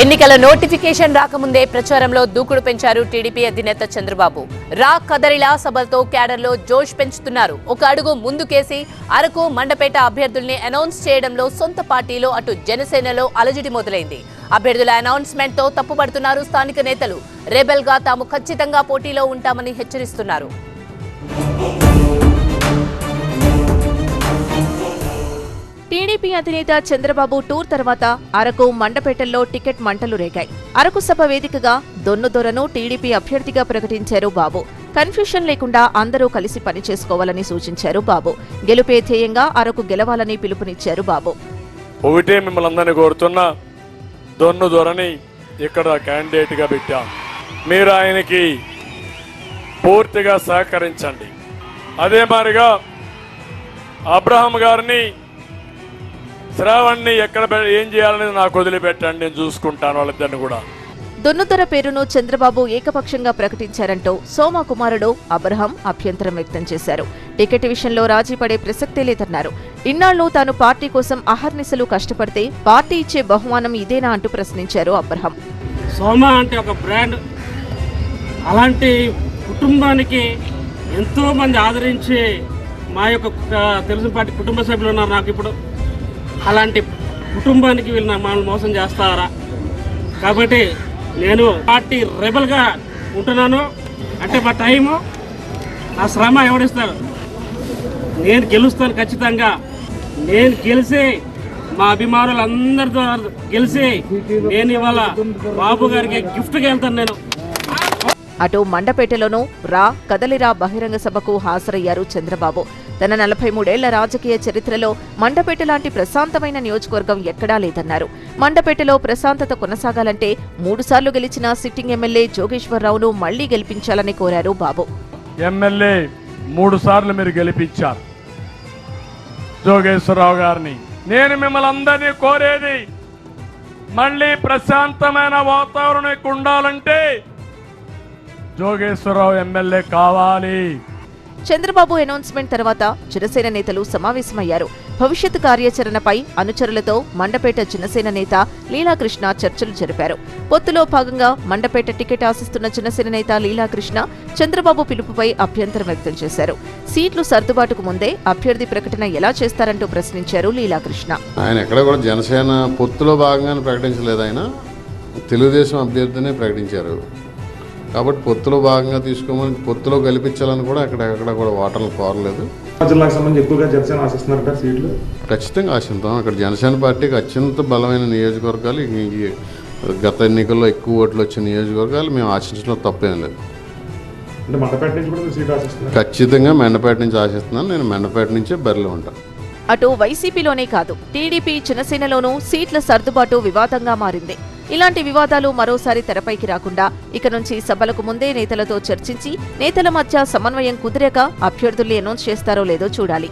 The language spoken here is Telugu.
ఎన్నికల నోటిఫికేషన్ రాకముందే ప్రచారంలో దూకుడు పెంచారు టీడీపీ అధినేత చంద్రబాబు. రా కదరిలా సభలతో క్యాడర్లో జోష్ పెంచుతున్నారు. ఒక అడుగు ముందుకేసి అరకు మండపేట అభ్యర్థుల్ని అనౌన్స్ చేయడంలో సొంత పార్టీలో అటు జనసేనలో అలజడి మొదలైంది. అభ్యర్థుల అనౌన్స్మెంట్తో తప్పుపడుతున్నారు స్థానిక నేతలు. రెబెల్గా తాము ఖచ్చితంగా పోటీలో ఉంటామని హెచ్చరిస్తున్నారు. టీడీపీ అధినేత చంద్రబాబు టూర్ తర్వాత అరకు మండపేటల్లో టికెట్ మంటలు రేగాయి. అరకు సభ వేదికగా దొన్నుదొరను టీడీపీ అభ్యర్థిగా ప్రకటించారు బాబు. కన్ఫ్యూషన్ లేకుండా అందరూ కలిసి పనిచేసుకోవాలని సూచించారు బాబు. గెలుపే ధ్యేయంగా అరకు గెలవాలని పిలుపునిచ్చారు బాబు. ఒకటే మిమ్మల్ని అందరినీ కోరుతున్నా దొన్ను దొరని ఇక్కడ క్యాండిడేట్గా పెట్టాం. మీరు ఆయనకి పూర్తిగా సహకరించండి. అదే మాదిరిగా అబ్రహం గారిని శ్రావణ్ణి ఎక్కడ ఏం చేయాలనేది నాకు వదిలిపెట్టండి నేను చూసుకుంటాను వాళ్ళిద్దరిని కూడా. దొన్నుదొర పేరును చంద్రబాబు ఏకపక్షంగా ప్రకటించారంటూ సోమ కుమారుడు అబ్రహం అభ్యంతరం వ్యక్తం చేశారు. టికెట్ విషయంలో రాజీ పడే ప్రసక్తే లేదన్నారు. ఇన్నాళ్ళు తాను పార్టీ కోసం అహర్నిశలు కష్టపడితే పార్టీ ఇచ్చే బహుమానం ఇదేనా అంటూ ప్రశ్నించారు అబ్రహం. సోమ అంటే ఒక బ్రాండ్. అలాంటి కుటుంబానికి ఎంతో మంది ఆదరించి మా యొక్క ఆ, తెలుగు పార్టీ కుటుంబ సభ్యులు ఉన్నారు నాకు ఇప్పుడు. అలాంటి కుటుంబానికి వీళ్ళు మనల్ని మోసం చేస్తారా? కాబట్టి నేను పార్టీ రెబల్గా ఉంటున్నాను. అంటే మా టైము నా శ్రమ ఎవడిస్తారు నేను గెలుస్తాను ఖచ్చితంగా. నేను గెలిచి మా అభిమానులందరితో గెలిచి నేను ఇవాళ బాబు గారికి గిఫ్ట్గా వెళ్తాను నేను. అటు మండపేటలోనూ రా కదలిరా బహిరంగ సభకు హాజరయ్యారు చంద్రబాబు. తన నలభై మూడేళ్ళ రాజకీయ చరిత్రలో మండపేట లాంటి ప్రశాంతమైన నియోజకవర్గం ఎక్కడా లేదన్నారు. మండపేటలో ప్రశాంతత కొనసాగాలంటే మూడుసార్లు గెలిచిన సిట్టింగ్ ఎమ్మెల్యే జోగేశ్వరరావును మళ్ళీ గెలిపించాలని కోరారు బాబు. ఎమ్మెల్యే మూడు సార్లు మీరు గెలిపించారు. జోగేశ్వరరావు గారిని. నేను మిమ్మల్ని అందరినీ కోరేది మళ్ళీ ప్రశాంతమైన వాతావరణం ఉండాలంటే జోగేశ్వరరావు ఎమ్మెల్యే కావాలి. చంద్రబాబు అనౌన్స్మెంట్ తర్వాత జనసేన నేతలు సమావేశమయ్యారు. భవిష్యత్ కార్యాచరణపై అనుచరులతో మండపేట జనసేన నేత లీలాకృష్ణ చర్చలు జరిపారు. పొత్తులో భాగంగా మండపేట టికెట్ ఆశిస్తున్న జనసేన నేత లీలాకృష్ణ చంద్రబాబు పిలుపుపై అభ్యంతరం వ్యక్తం చేశారు. సీట్లు సర్దుబాటుకు ముందే అభ్యర్థి ప్రకటన ఎలా చేస్తారంటూ ప్రశ్నించారు లీలాకృష్ణ. ఆయన ఎక్కడ కూడా జనసేన పొత్తులో భాగంగా ప్రకటించలేదు ఆయన. తెలుగుదేశం అభ్యర్థినే ప్రకటించారు. కాబట్టి పొత్తులో భాగంగా తీసుకోమని పొత్తులో కల్పించాలని కూడా అక్కడ ఎక్కడ కూడా ఓటర్లు కోరలేదు. జిల్లాకు సంబంధించి ఎక్కువగా జనసేన ఆశిస్తున్నారట సీట్లు? ఖచ్చితంగా ఆశిద్దాం అక్కడ జనసేన పార్టీకి అత్యంత బలమైన నియోజకవర్గాలు గత ఎన్నికల్లో ఎక్కువ ఓట్లు వచ్చిన నియోజకవర్గాలు మేము ఆశించడం తప్పేం లేదు. అంటే మండపేట నుంచి కూడా మీరు సీట్ ఆశిస్తున్నారు? ఖచ్చితంగా మెండపేట నుంచి ఆశిస్తున్నాను. నేను మెండపేట నుంచే బరిలో ఉంటాను అటు వైసీపీలోనే కాదు టీడీపీ జనసేనలోనూ సీట్ల సర్దుబాటు వివాదంగా మారింది. ఇలాంటి వివాదాలు మరోసారి తెరపైకి రాకుండా ఇక నుంచి సభలకు ముందే నేతలతో చర్చించి నేతల మధ్య సమన్వయం కుదిరాక అభ్యర్థుల్ని అనౌన్స్ చేస్తారో లేదో చూడాలి.